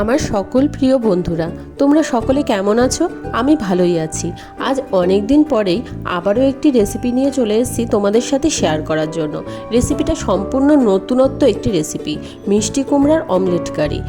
আমার সকল প্রিয় বন্ধুরা, তোমরা সকলে কেমন আছো? আমি ভালোই আছি। আজ অনেক দিন পরেই আবারও একটি রেসিপি নিয়ে চলে এসেছি তোমাদের সাথে শেয়ার করার জন্য। রেসিপিটা সম্পূর্ণ নতুনত্ব একটি রেসিপি মিষ্টি কুমড়ার অমলেট কারি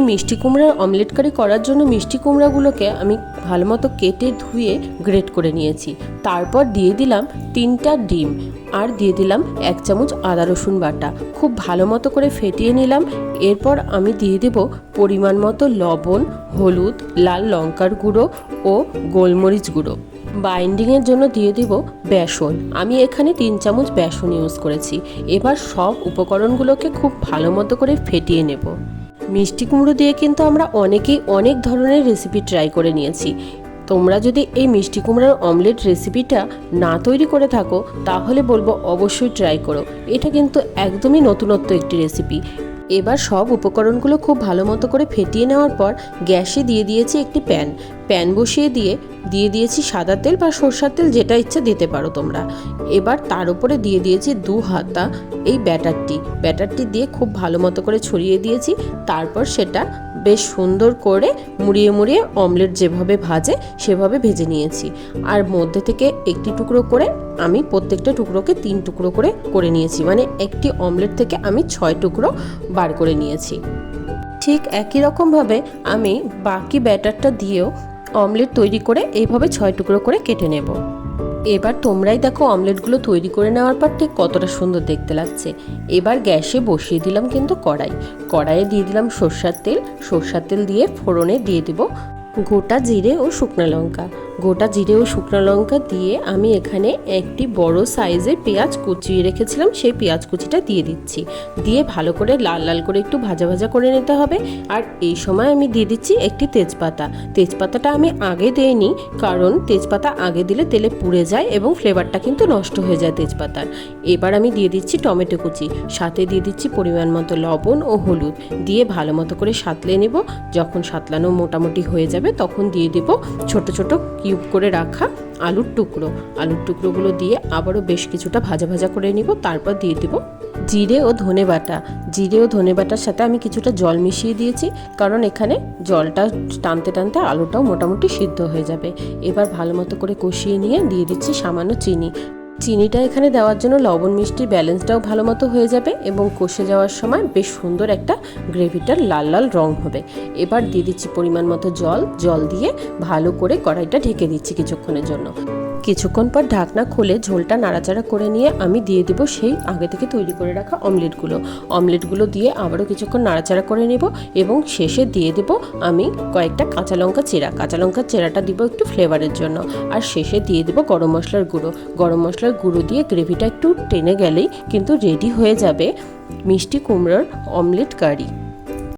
মিষ্টি কুমড়ার অমলেট কারি করার জন্য মিষ্টি কুমড়াগুলোকে আমি ভালো মতো কেটে ধুয়ে গ্রেট করে নিয়েছি। তারপর দিয়ে দিলাম তিনটা ডিম আর দিয়ে দিলাম এক চামচ আদা রসুন বাটা। খুব ভালো মতো করে ফেটিয়ে নিলাম। এরপর আমি দিয়ে দেব পরিমাণ মতো লবণ, হলুদ, লাল লঙ্কার গুঁড়ো ও গোলমরিচ গুঁড়ো। বাইন্ডিংয়ের জন্য দিয়ে দিব বেসন। আমি এখানে তিন চামচ বেসন ইউজ করেছি। এবার সব উপকরণগুলোকে খুব ভালো মতো করে ফেটিয়ে নেব। মিষ্টি কুমড়ো দিয়ে কিন্তু আমরা অনেকেই অনেক ধরনের রেসিপি ট্রাই করে নিয়েছি। তোমরা যদি এই মিষ্টি কুমড়ার অমলেট রেসিপিটা না তৈরি করে থাকো, তাহলে বলব অবশ্যই ট্রাই করো। এটা কিন্তু একদমই নতুনত্ব একটি রেসিপি এবার সব উপকরণগুলো খুব ভালো মতো করে ফেটিয়ে নেওয়ার পর গ্যাসে দিয়ে দিয়েছি একটি প্যান প্যান বসিয়ে দিয়ে দিয়ে দিয়েছি সাদা তেল বা সর্ষার তেল যেটা ইচ্ছা দিতে পারো তোমরা। এবার তার উপরে দিয়ে দিয়েছি দু হাতা এই ব্যাটারটি। ব্যাটারটি দিয়ে খুব ভালো মতো করে ছড়িয়ে দিয়েছি। তারপর সেটা বেশ সুন্দর করে মুড়িয়ে মুড়িয়ে অমলেট যেভাবে ভাজে সেভাবে ভেজে নিয়েছি। আর মধ্যে থেকে একটি টুকরো করে আমি প্রত্যেকটা টুকরোকে তিন টুকরো করে করে নিয়েছি। মানে একটি অমলেট থেকে আমি ছয় টুকরো বার করে নিয়েছি। ঠিক একই রকমভাবে আমি বাকি ব্যাটারটা দিয়েও অমলেট তৈরি করে এইভাবে ছয় টুকরো করে কেটে নেব। এবার তোমরাই দেখো অমলেটগুলো তৈরি করে নেওয়ার পর ঠিক কতটা সুন্দর দেখতে লাগছে। এবার গ্যাসে বসিয়ে দিলাম কিন্তু কড়াই। কড়াইয়ে দিয়ে দিলাম সর্ষার তেল। সর্ষার তেল দিয়ে ফোড়নে দিয়ে দিব গোটা জিরে ও শুকনো লঙ্কা। গোটা জিরে ও শুকনো লঙ্কা দিয়ে আমি এখানে একটি বড় সাইজের পেঁয়াজ কুচিয়ে রেখেছিলাম, সেই পেঁয়াজ কুচিটা দিয়ে দিচ্ছি। দিয়ে ভালো করে লাল লাল করে একটু ভাজা ভাজা করে নিতে হবে। আর এই সময় আমি দিয়ে দিচ্ছি একটি তেজপাতা। তেজপাতাটা আমি আগে দেইনি, কারণ তেজপাতা আগে দিলে তেলে পুড়ে যায় এবং ফ্লেভারটা কিন্তু নষ্ট হয়ে যায় তেজপাতার। এবার আমি দিয়ে দিচ্ছি টমেটো কুচি, সাথে দিয়ে দিচ্ছি পরিমাণ মতো লবণ ও হলুদ। দিয়ে ভালো মতো করে সাতলে নেব। যখন সাতলানো মোটামুটি হয়ে যাবে, তখন দিয়ে দেব ছোট ছোট কিউব করে রাখা আলুর টুকরো। আলুর টুকরোগুলো দিয়ে আবারও বেশ কিছুটা ভাজা ভাজা করে নিব, তারপর দিয়ে দিব জিরে ও ধনে বাটা। জিরে ও ধনে বাটার সাথে আমি কিছুটা জল মিশিয়ে দিয়েছি, কারণ এখানে জলটা টানতে টানতে আলুটাও মোটামুটি সিদ্ধ হয়ে যাবে। এবার ভালো মতো করে কষিয়ে নিয়ে দিয়ে দিচ্ছি সামান্য চিনি। চিনিটা এখানে দেওয়ার জন্য লবণ মিষ্টির ব্যালেন্সটাও ভালো মতো হয়ে যাবে এবং কষে যাওয়ার সময় বেশ সুন্দর একটা গ্রেভিটার লাল লাল রং হবে। এবার দিয়ে দিচ্ছি পরিমাণ মতো জল। জল দিয়ে ভালো করে কড়াইটা ঢেকে দিচ্ছি কিছুক্ষণের জন্য। কিছুক্ষণ পর ঢাকনা খুলে ঝোলটা নাড়াচাড়া করে নিয়ে আমি দিয়ে দেবো সেই আগে থেকে তৈরি করে রাখা অমলেটগুলো। অমলেটগুলো দিয়ে আবারও কিছুক্ষণ নাড়াচাড়া করে নেব এবং শেষে দিয়ে দেবো আমি কয়েকটা কাঁচা লঙ্কা চেরা। কাঁচা লঙ্কার চেরাটা দিব একটু ফ্লেভারের জন্য। আর শেষে দিয়ে দেবো গরম মশলার গুঁড়ো। গরম মশলার গুঁড়ো দিয়ে গ্রেভিটা একটু টেনে গেলেই কিন্তু রেডি হয়ে যাবে মিষ্টি কুমড়োর অমলেট কারি।